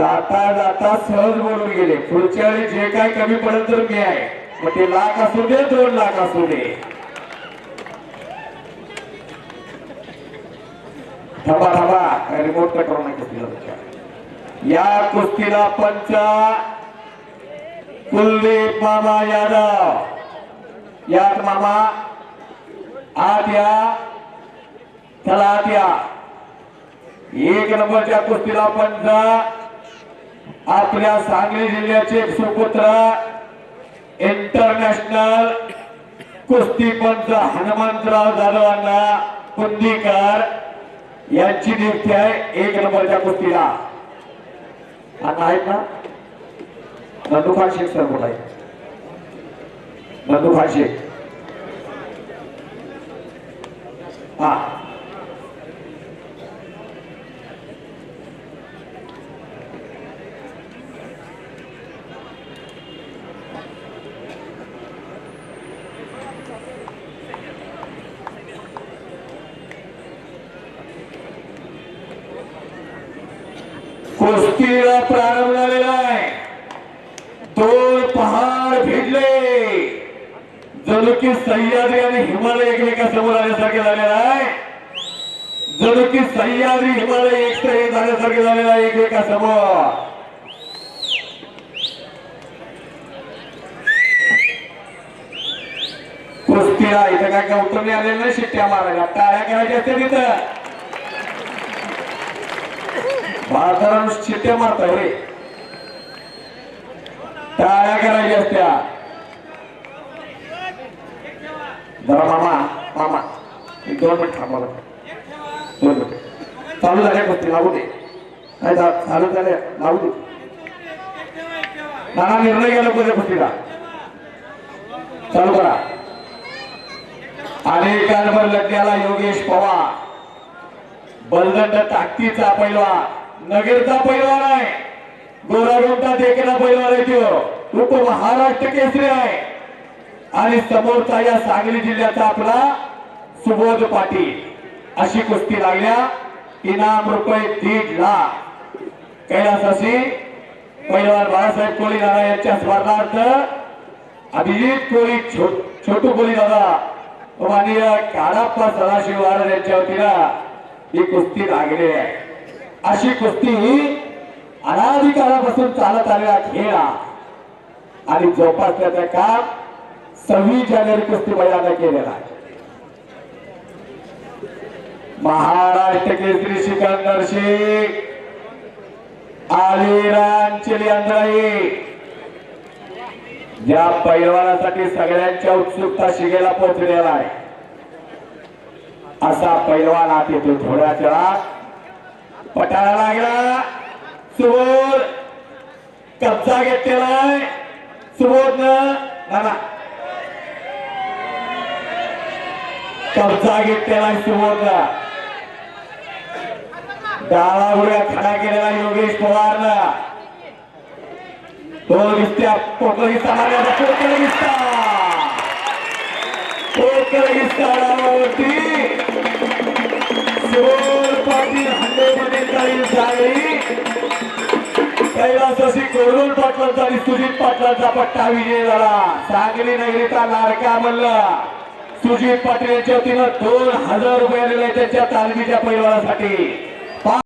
जाता जाता सहज बोलून गेले. पुढच्या वेळी जे काय कमी पडत तर मी आहे. मग ते लाख असू दे दोन लाख असू दे. थांबा थांबा. काय रिमोट कंट्रोल नाही कुस्तीला या कुस्तीला पंच कुलदीप मामा यादव. यात मामा आत या चला आत या एक नंबरच्या कुस्तीला पंच आपल्या सांगली जिल्ह्याचे सुपुत्र इंटरनॅशनल कुस्तीपंत हनुमंतराव जाधवांना कुंदीकर यांची नियुक्ती आहे एक नंबरच्या कुस्तीला. आता आहेत ना? नंदू शेख सर बोलाय. नंदू शेख हा. कुस्तीला प्रारंभ झालेला आहे. दोन पहाड भिडले. जणू की सह्याद्री आणि हिमालय एकमेकासमोर आल्यासारखे झालेला आहे. जणू की सह्याद्री हिमालय एक एक झाल्यासारखे झालेला आहे एकमेकासमोर. कुस्तीला इथं काय काय उत्तर नाही आलेलं नाही शिट्ट्या मारायला. टाळ्या करायच्या असते तिथं भारताला शिट्ट्या मारताय रे. टाळ्या करायच्या असत्या. जरा मामा मामा. एक दोन मिनिट थांबा बरं. दोन मिनिट. चालू झाल्या गोष्टी लागू दे. नाही चालू झाल्या लागू दे. नाना निर्णय घ्यायला पुढे गोष्टीला चालू करा. अनेकांवर लढण्याला योगेश पवार. बलदंड ताकदीचा पैलवान. नगरचा पैलवान आहे. गोरागोटा देखील पैलवान आहे तो. उप महाराष्ट्र केसरी आहे. आणि समोरचा या सांगली जिल्ह्याचा आपला सुबोध पाटील. अशी कुस्ती लागल्या. इनाम रुपये दीड लाख. कैलासाशी पैलवान बाळासाहेब कोळी दादा यांच्या स्मरणार्थ अभिजित कोळी छो- छोटू कोळी दादा माननीय काळाप्पा सदाशिव महाराज यांच्या वतीनं ही कुस्ती लागली आहे. अशी कुस्ती ही चालत आलेला खेळ आणि जोपासण्याचं काम सव्वीस जानेवारी कुस्ती मैदानात केलेला आहे. महाराष्ट्र केसरी सिकंदर शेख आलिरांचली अंतराई ज्या पैलवानासाठी सगळ्यांच्या उत्सुकता शिगेला पोहोचलेला आहे. असा पैलवान आत येतो थोड्या वेळात लागला. सुबोध कब्जा घेतलेलाय. सुबोध ना कब्जा घेतलेला सुबोध डाळा उड्या खडा केलेला योगेश पवारला तो दिसत्या पोकळीचा मारण्याचा पोकळीचा पोकळीचा डावावरती सुबोध पाटील हल्लेमध्ये जाईल जाळी. कैलासाशी कोरोन पाटलांचा आणि सुजित पाटलांचा पट्टा विजय झाला. सांगली नगरीचा लाडका मल्ल. सुजित पाटील यांच्या वतीनं दोन हजार रुपये दिले त्यांच्या तालमीच्या परिवारासाठी